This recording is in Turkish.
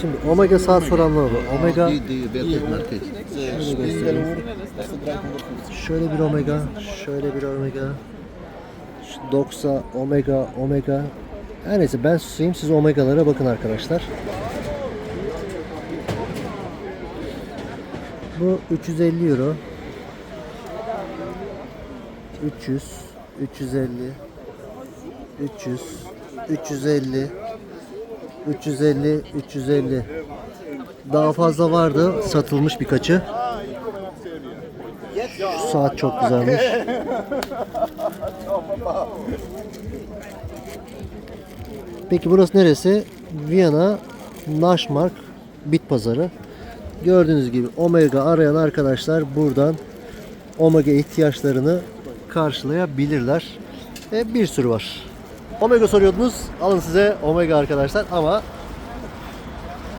Şimdi Omega saat soranlar oldu. Omega şöyle göstereyim. Şöyle bir Omega, şöyle bir Omega. Şu Doxa, Omega, Omega. Her neyse ben susayım siz Omega'lara bakın arkadaşlar. Bu 350 euro. 300, 350, 300, 350, 350, 350. Daha fazla vardı satılmış birkaçı. Şu saat çok güzelmiş. Peki burası neresi? Viyana Naşmark Bit Pazarı. Gördüğünüz gibi Omega arayan arkadaşlar buradan Omega ihtiyaçlarını karşılayabilirler. E, bir sürü var. Omega soruyordunuz. Alın size Omega arkadaşlar ama